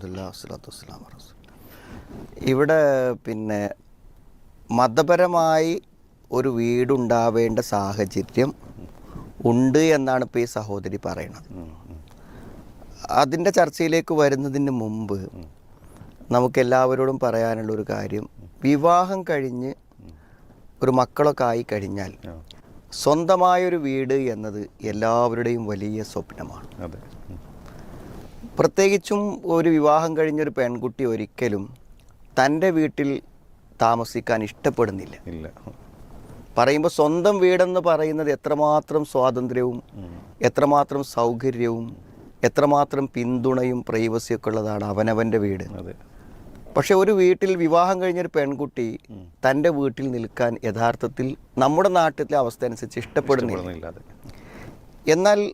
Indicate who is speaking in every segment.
Speaker 1: അലഹമുല്ല വസ്സലാത്തു വസ്സലാം റസൂൽ ഇവിടെ പിന്നെ മതപരമായി ഒരു വീടുണ്ടാവേണ്ട സാഹചര്യം ഉണ്ട് എന്നാണ് ഇപ്പോൾ ഈ സഹോദരി പറയുന്നത്. അതിന്റെ ചർച്ചയിലേക്ക് വരുന്നതിന് മുമ്പ് നമുക്കെല്ലാവരോടും പറയാനുള്ള ഒരു കാര്യം വിവാഹം കഴിഞ്ഞ് ഒരു മക്കളൊക്കെ ആയി കഴിഞ്ഞാൽ സ്വന്തമായൊരു വീട് എന്നത് എല്ലാവരുടെയും വലിയ സ്വപ്നമാണ്. പ്രത്യേകിച്ചും ഒരു വിവാഹം കഴിഞ്ഞൊരു പെൺകുട്ടി ഒരിക്കലും തന്റെ വീട്ടിൽ താമസിക്കാൻ ഇഷ്ടപ്പെടുന്നില്ല.
Speaker 2: ഇല്ല.
Speaker 1: പറയുമ്പോൾ സ്വന്തം വീടെന്ന് പറയുന്നത് എത്രമാത്രം സ്വാതന്ത്ര്യവും എത്രമാത്രം സൗകര്യവും എത്രമാത്രം പിന്തുണയും പ്രൈവസിയൊക്കെ ഉള്ളതാണ് അവനവന്റെ വീട്. പക്ഷെ ഒരു വീട്ടിൽ വിവാഹം കഴിഞ്ഞൊരു പെൺകുട്ടി തന്റെ വീട്ടിൽ നിൽക്കാൻ യഥാർത്ഥത്തിൽ നമ്മുടെ നാട്ടിലെ അവസ്ഥ അനുസരിച്ച് ഇഷ്ടപ്പെടുന്നില്ല എന്നാൽ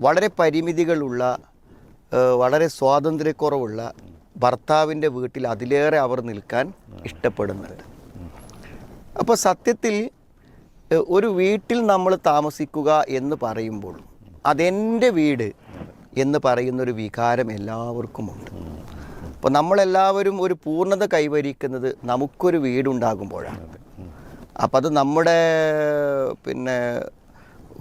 Speaker 1: വളരെ പരിമിതികളുള്ള വളരെ സ്വാതന്ത്ര്യക്കുറവുള്ള ഭർത്താവിന്റെ വീട്ടിൽ അതിലേറെ അവർ നിൽക്കാൻ ഇഷ്ടപ്പെടുന്നുണ്ട് അപ്പോൾ സത്യത്തിൽ ഒരു വീട്ടിൽ നമ്മൾ താമസിക്കുക എന്ന് പറയുമ്പോൾ അതെന്റെ വീട് എന്ന് പറയുന്നൊരു വികാരം എല്ലാവർക്കുമുണ്ട്. അപ്പോൾ നമ്മളെല്ലാവരും ഒരു പൂർണത കൈവരിക്കുന്നത് നമുക്കൊരു വീടുണ്ടാകുമ്പോഴാണ്. അപ്പം അത് നമ്മുടെ പിന്നെ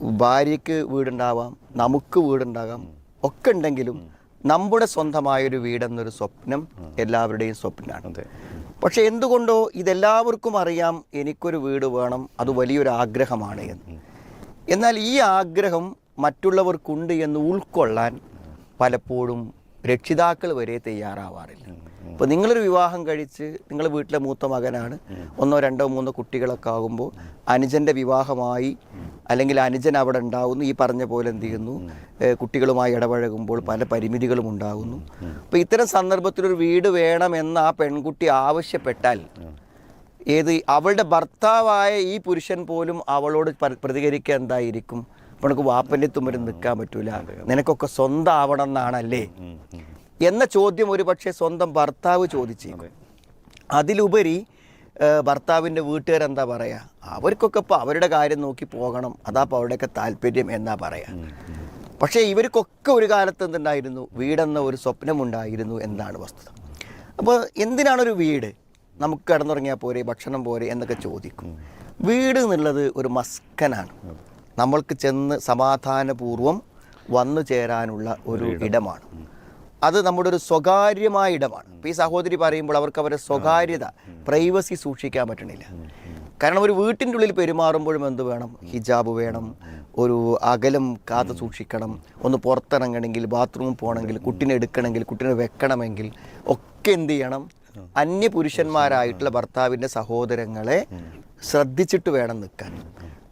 Speaker 1: ഭാര്യയ്ക്ക് വീടുണ്ടാവാം നമുക്ക് വീടുണ്ടാകാം ഒക്കെ ഉണ്ടെങ്കിലും നമ്മുടെ സ്വന്തമായൊരു വീടെന്നൊരു സ്വപ്നം എല്ലാവരുടെയും സ്വപ്നമാണ് പക്ഷെ എന്തുകൊണ്ടോ ഇതെല്ലാവർക്കും അറിയാം എനിക്കൊരു വീട് വേണം അത് വലിയൊരു ആഗ്രഹമാണ് എന്ന്. എന്നാൽ ഈ ആഗ്രഹം മറ്റുള്ളവർക്കുണ്ട് എന്ന് ഉൾക്കൊള്ളാൻ പലപ്പോഴും രക്ഷിതാക്കൾ വരെ തയ്യാറാവാറില്ല. ഇപ്പോൾ നിങ്ങളൊരു വിവാഹം കഴിച്ച് നിങ്ങൾ വീട്ടിലെ മൂത്ത മകനാണ് ഒന്നോ രണ്ടോ മൂന്നോ കുട്ടികളൊക്കെ ആകുമ്പോൾ അനുജന്റെ വിവാഹമായി അല്ലെങ്കിൽ അനുജൻ അവിടെ ഉണ്ടാവുന്നു. ഈ പറഞ്ഞ പോലെ എന്ത് ചെയ്യുന്നു? കുട്ടികളുമായി ഇടപഴകുമ്പോൾ പല പരിമിതികളും ഉണ്ടാകുന്നു അപ്പോൾ ഇത്തരം സന്ദർഭത്തിൽ ഒരു വീട് വേണമെന്ന് ആ പെൺകുട്ടി ആവശ്യപ്പെട്ടാൽ ഏത് അവളുടെ ഭർത്താവായ ഈ പുരുഷൻ പോലും അവളോട് പ്രതികരിക്കുക എന്തായിരിക്കും? അപ്പോൾ നിനക്ക് വാപ്പന്റെ തുമ്പരും നിൽക്കാൻ പറ്റൂല നിനക്കൊക്കെ സ്വന്തം ആവണം എന്നാണല്ലേ. എന്ന ചോദ്യം ഒരു പക്ഷേ സ്വന്തം ഭർത്താവ് ചോദിച്ചു അതിലുപരി ഭർത്താവിന്റെ വീട്ടുകാരെന്താ പറയുക അവർക്കൊക്കെ ഇപ്പോൾ അവരുടെ കാര്യം നോക്കി പോകണം. അതാ അപ്പോൾ അവരുടെയൊക്കെ താല്പര്യം എന്നാ പറയുക പക്ഷേ ഇവർക്കൊക്കെ ഒരു കാലത്ത് എന്തുണ്ടായിരുന്നു? വീടെന്ന ഒരു സ്വപ്നമുണ്ടായിരുന്നു എന്നാണ് വസ്തുത. അപ്പോൾ എന്തിനാണൊരു വീട്? നമുക്ക് കിടന്നുറങ്ങിയാൽ പോരെ ഭക്ഷണം പോരെ എന്നൊക്കെ ചോദിക്കും. വീട് എന്നുള്ളത് ഒരു മസ്കനാണ്. നമ്മൾക്ക് ചെന്ന് സമാധാനപൂർവം വന്നു ചേരാനുള്ള ഒരു ഇടമാണ്. അത് നമ്മുടെ ഒരു സ്വകാര്യമായ ഇടമാണ്. ഇപ്പോൾ ഈ സഹോദരി പറയുമ്പോൾ അവർക്ക് അവരുടെ സ്വകാര്യത പ്രൈവസി സൂക്ഷിക്കാൻ പറ്റണില്ല. കാരണം ഒരു വീട്ടിന്റെ ഉള്ളിൽ പെരുമാറുമ്പോഴും എന്ത് വേണം? ഹിജാബ് വേണം. ഒരു അകലം കാത്തു സൂക്ഷിക്കണം. ഒന്ന് പുറത്തിറങ്ങണമെങ്കിൽ ബാത്റൂമിൽ പോകണമെങ്കിൽ കുട്ടീനെ എടുക്കണമെങ്കിൽ കുട്ടീനെ വെക്കണമെങ്കിൽ ഒക്കെ എന്ത് ചെയ്യണം? അന്യ പുരുഷന്മാരായിട്ടുള്ള ഭർത്താവിന്റെ സഹോദരങ്ങളെ ശ്രദ്ധിച്ചിട്ട് വേണം നിൽക്കാൻ.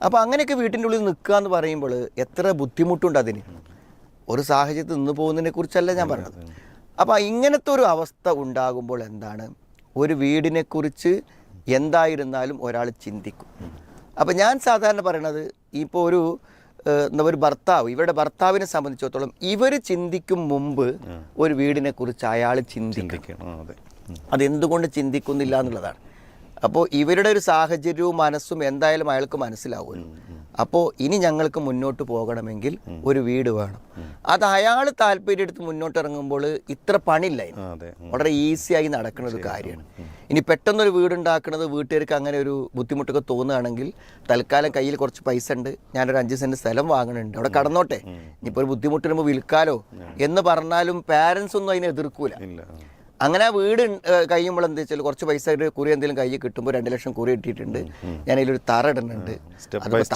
Speaker 1: അപ്പോൾ അങ്ങനെയൊക്കെ വീട്ടിന്റെ ഉള്ളിൽ നിൽക്കുക എന്ന് പറയുമ്പോൾ എത്ര ബുദ്ധിമുട്ടുണ്ട് അതിന്? ഒരു സാഹചര്യത്തിൽ നിന്ന് പോകുന്നതിനെ കുറിച്ചല്ല ഞാൻ പറഞ്ഞത്. അപ്പോൾ ഇങ്ങനത്തെ ഒരു അവസ്ഥ ഉണ്ടാകുമ്പോൾ എന്താണ്? ഒരു വീടിനെക്കുറിച്ച് എന്തായിരുന്നാലും ഒരാൾ ചിന്തിക്കും. അപ്പോൾ ഞാൻ സാധാരണ പറയണത് ഇപ്പോൾ ഒരു ഒരു ഭർത്താവ് ഇവരുടെ ഭർത്താവിനെ സംബന്ധിച്ചിടത്തോളം ഇവർ ചിന്തിക്കും മുമ്പ് ഒരു വീടിനെക്കുറിച്ച് അയാൾ ചിന്തിക്കും. അതെന്തുകൊണ്ട് ചിന്തിക്കുന്നില്ല എന്നുള്ളതാണ്. അപ്പോൾ ഇവരുടെ ഒരു സാഹചര്യവും മനസ്സും എന്തായാലും അയാൾക്ക് മനസ്സിലാവും അപ്പോൾ ഇനി ഞങ്ങൾക്ക് മുന്നോട്ട് പോകണമെങ്കിൽ ഒരു വീട് വേണം. അത് അയാൾ താല്പര്യം എടുത്ത് മുന്നോട്ട് ഇറങ്ങുമ്പോൾ ഇത്ര
Speaker 2: പണില്ല
Speaker 1: വളരെ ഈസിയായി നടക്കുന്ന ഒരു കാര്യമാണ്. ഇനി പെട്ടെന്നൊരു വീടുണ്ടാക്കുന്നത് വീട്ടുകാർക്ക് അങ്ങനെ ഒരു ബുദ്ധിമുട്ടൊക്കെ തോന്നുകയാണെങ്കിൽ തൽക്കാലം കയ്യിൽ കുറച്ച് പൈസ ഉണ്ട്. ഞാനൊരു അഞ്ച് സെന്റ് സ്ഥലം വാങ്ങണുണ്ട്. അവിടെ കടന്നോട്ടെ. ഇനിയിപ്പോൾ ഒരു ബുദ്ധിമുട്ട് വരുമ്പോൾ വിൽക്കാലോ എന്ന് പറഞ്ഞാലും പാരൻസ് ഒന്നും അതിനെ എതിർക്കൂല. അങ്ങനെ ആ വീട് കഴിയുമ്പോൾ എന്താ വെച്ചാൽ കുറച്ച് പൈസ ഒരു കുറി എന്തെങ്കിലും കയ്യിൽ കിട്ടുമ്പോൾ രണ്ട് ലക്ഷം കുറി കിട്ടിയിട്ടുണ്ട് ഞാൻ അതിലൊരു തറ ഇടുന്നുണ്ട്.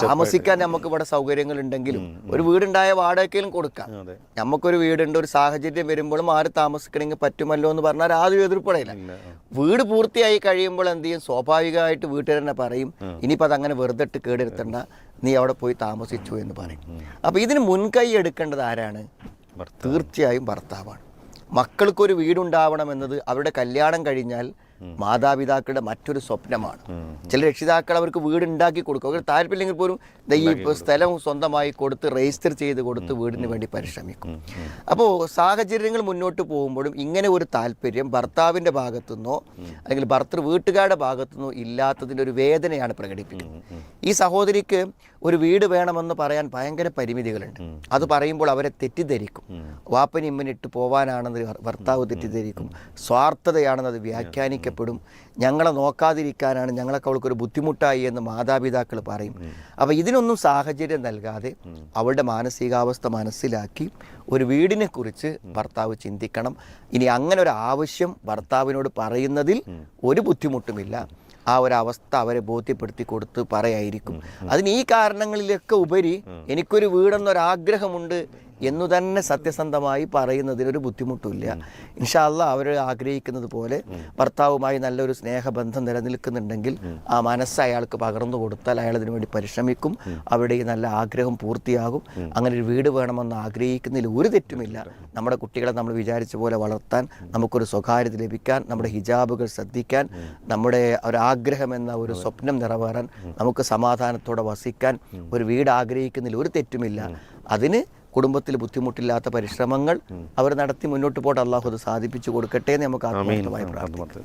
Speaker 1: താമസിക്കാൻ നമുക്ക് ഇവിടെ സൗകര്യങ്ങൾ ഉണ്ടെങ്കിലും ഒരു വീടുണ്ടായ വാടകയ്ക്കെങ്കിലും കൊടുക്കാം. നമുക്കൊരു വീടുണ്ട് ഒരു സാഹചര്യം വരുമ്പോഴും ആര് താമസിക്കണമെങ്കിൽ പറ്റുമല്ലോ എന്ന് പറഞ്ഞാൽ ആദ്യം
Speaker 2: എതിർപ്പടയില്ല
Speaker 1: വീട് പൂർത്തിയായി കഴിയുമ്പോൾ എന്ത് ചെയ്യും? സ്വാഭാവികമായിട്ട് വീട്ടുകാർ തന്നെ പറയും ഇനിയിപ്പോൾ അതങ്ങനെ വെറുതെ ഇട്ട് കേടെടുത്തണ്ട. നീ അവിടെ പോയി താമസിച്ചു എന്ന് പറയും. അപ്പോൾ ഇതിന് മുൻകൈ എടുക്കേണ്ടത് ആരാണ്. തീർച്ചയായും ഭർത്താവാണ്. മക്കൾക്കൊരു വീടുണ്ടാവണമെന്നത് അവരുടെ കല്യാണം കഴിഞ്ഞാൽ മാതാപിതാക്കളുടെ മറ്റൊരു സ്വപ്നമാണ്. ചില രക്ഷിതാക്കൾ അവർക്ക് വീട് ഉണ്ടാക്കി കൊടുക്കും. അവർക്ക് താല്പര്യമില്ലെങ്കിൽ പോലും ഈ സ്ഥലം സ്വന്തമായി കൊടുത്ത് രജിസ്റ്റർ ചെയ്ത് കൊടുത്ത് വീടിന് വേണ്ടി പരിശ്രമിക്കും. അപ്പോൾ സാഹചര്യങ്ങൾ മുന്നോട്ട് പോകുമ്പോഴും ഇങ്ങനെ ഒരു താല്പര്യം ഭർത്താവിന്റെ ഭാഗത്തുനിന്നോ അല്ലെങ്കിൽ ഭർത്തൃ വീട്ടുകാരുടെ ഭാഗത്തുനിന്നോ ഇല്ലാത്തതിന്റെ ഒരു വേദനയാണ് പ്രകടിപ്പിക്കുന്നത്. ഈ സഹോദരിക്ക് ഒരു വീട് വേണമെന്ന് പറയാൻ ഭയങ്കര പരിമിതികളുണ്ട്. അത് പറയുമ്പോൾ അവരെ തെറ്റിദ്ധരിക്കും. വാപ്പനിമ്മനിട്ട് പോവാനാണെന്ന് ഭർ- ഭർത്താവ് തെറ്റിദ്ധരിക്കും. സ്വാർത്ഥതയാണെന്ന് അത് വ്യാഖ്യാനിക്കപ്പെടും ഞങ്ങളെ നോക്കാതിരിക്കാനാണ് ഞങ്ങളൊക്കെ അവൾക്കൊരു ബുദ്ധിമുട്ടായി എന്ന് മാതാപിതാക്കൾ പറയും. അപ്പോൾ ഇതിനൊന്നും സാഹചര്യം നൽകാതെ അവളുടെ മാനസികാവസ്ഥ മനസ്സിലാക്കി ഒരു വീടിനെക്കുറിച്ച് ഭർത്താവ് ചിന്തിക്കണം. ഇനി അങ്ങനെ ഒരു ആവശ്യം ഭർത്താവിനോട് പറയുന്നതിൽ ഒരു ബുദ്ധിമുട്ടുമില്ല. ആ ഒരു അവസ്ഥ അവരെ ബോധ്യപ്പെടുത്തി കൊടുത്ത് പറയായിരിക്കും. അതിന് ഈ കാരണങ്ങളിലൊക്കെ ഉപരി എനിക്കൊരു വീടെന്നൊരാഗ്രഹമുണ്ട്. എന്നു തന്നെ സത്യസന്ധമായി പറയുന്നതിനൊരു ബുദ്ധിമുട്ടില്ല ഇൻഷാല്ല അവർ ആഗ്രഹിക്കുന്നത് പോലെ ഭർത്താവുമായി നല്ലൊരു സ്നേഹബന്ധം നിലനിൽക്കുന്നുണ്ടെങ്കിൽ ആ മനസ്സ് അയാൾക്ക് പകർന്നു കൊടുത്താൽ അയാൾ അതിനു വേണ്ടി പരിശ്രമിക്കും. അവരുടെ ഈ നല്ല ആഗ്രഹം പൂർത്തിയാകും. അങ്ങനെ ഒരു വീട് വേണമെന്ന് ആഗ്രഹിക്കുന്നതിൽ ഒരു തെറ്റുമില്ല. നമ്മുടെ കുട്ടികളെ നമ്മൾ വിചാരിച്ച പോലെ വളർത്താൻ നമുക്കൊരു സ്വകാര്യത ലഭിക്കാൻ നമ്മുടെ ഹിജാബുകൾ ശ്രദ്ധിക്കാൻ നമ്മുടെ ഒരു ആഗ്രഹം എന്ന ഒരു സ്വപ്നം നിറവേറാൻ നമുക്ക് സമാധാനത്തോടെ വസിക്കാൻ ഒരു വീട് ആഗ്രഹിക്കുന്നതിൽ ഒരു തെറ്റുമില്ല. അതിന് കുടുംബത്തിൽ ബുദ്ധിമുട്ടില്ലാത്ത പരിശ്രമങ്ങൾ അവർ നടത്തി മുന്നോട്ട് പോട്ട് അള്ളാഹു അത് സാധിപ്പിച്ചു കൊടുക്കട്ടെ എന്ന് നമുക്ക് ആത്മാർത്ഥമായി പ്രാർത്ഥിക്കാം